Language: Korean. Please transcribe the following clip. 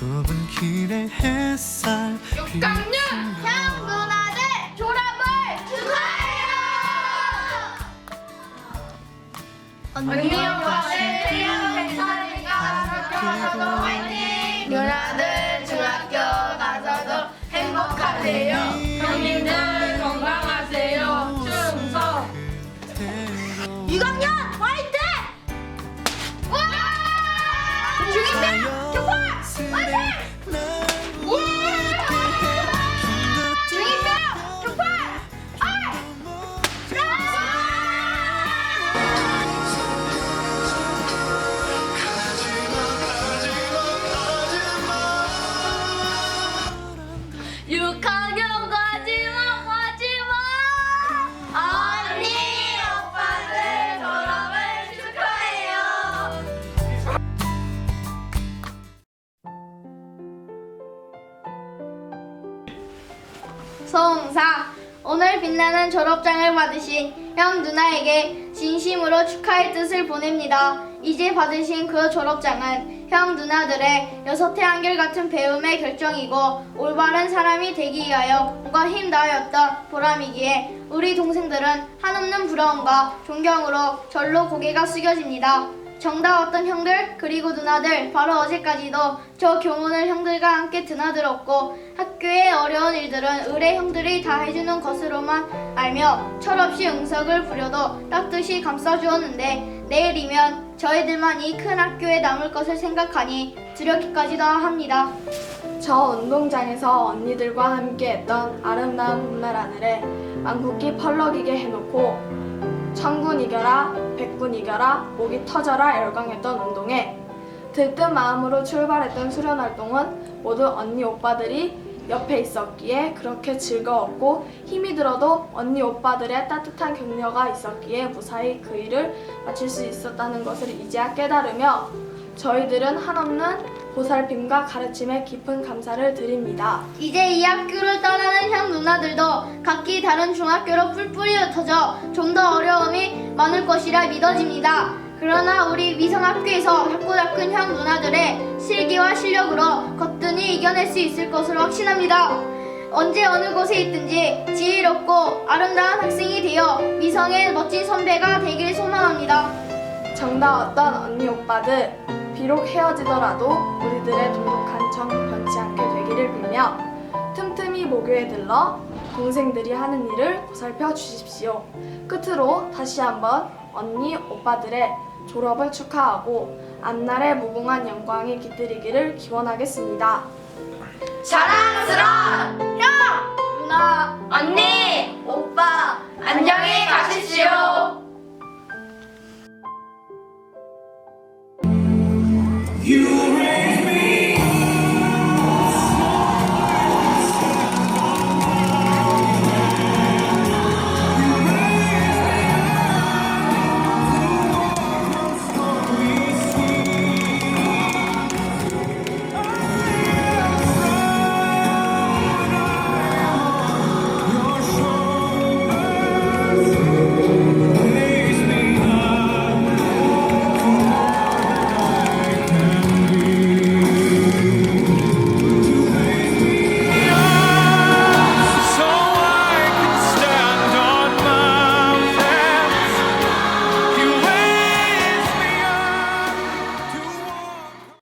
그래 햇살 6학년 형 누나들 졸업을 축하해요. 언니 오빠들 행사니까 학교 가서도 화이팅. 누나들 중학교 가서도 행복하세요. 형님들 소홍사 오늘 빛나는 졸업장을 받으신 형 누나에게 진심으로 축하의 뜻을 보냅니다. 이제 받으신 그 졸업장은 형 누나들의 여섯해 한결같은 배움의 결정이고 올바른 사람이 되기 위하여 뭔가 힘 다하였던 보람이기에 우리 동생들은 한없는 부러움과 존경으로 절로 고개가 숙여집니다. 정다웠던 형들 그리고 누나들 바로 어제까지도 저 교문을 형들과 함께 드나들었고 학교의 어려운 일들은 의뢰 형들이 다 해주는 것으로만 알며 철없이 응석을 부려도 따뜻이 감싸주었는데 내일이면 저희들만 이 큰 학교에 남을 것을 생각하니 두렵기까지도 합니다. 저 운동장에서 언니들과 함께 했던 아름다운 봄날 하늘에 망국기 펄럭이게 해놓고 천군 이겨라 백군 이겨라 목이 터져라 열광했던 운동회 들뜬 마음으로 출발했던 수련 활동은 모두 언니 오빠들이 옆에 있었기에 그렇게 즐거웠고 힘이 들어도 언니 오빠들의 따뜻한 격려가 있었기에 무사히 그 일을 마칠 수 있었다는 것을 이제야 깨달으며 저희들은 한없는 보살핌과 가르침에 깊은 감사를 드립니다. 이제 이 학교를 떠나는 형 누나들도 각기 다른 중학교로 뿔뿔이 흩어져 좀 더 어려움이 많을 것이라 믿어집니다. 그러나 우리 위성학교에서 작고작 큰형 누나들의 실기와 실력으로 거뜬히 이겨낼 수 있을 것으로 확신합니다. 언제 어느 곳에 있든지 지혜롭고 아름다운 학생이 되어 위성의 멋진 선배가 되길 소망합니다. 정다웠던 언니 오빠들 비록 헤어지더라도 우리들의 돈독한 정 변치 않게 되기를 빌며 틈틈이 모교에 들러 동생들이 하는 일을 보살펴 주십시오. 끝으로 다시 한번 언니 오빠들의 졸업을 축하하고 앞날의 무궁한 영광이 깃들이기를 기원하겠습니다. 사랑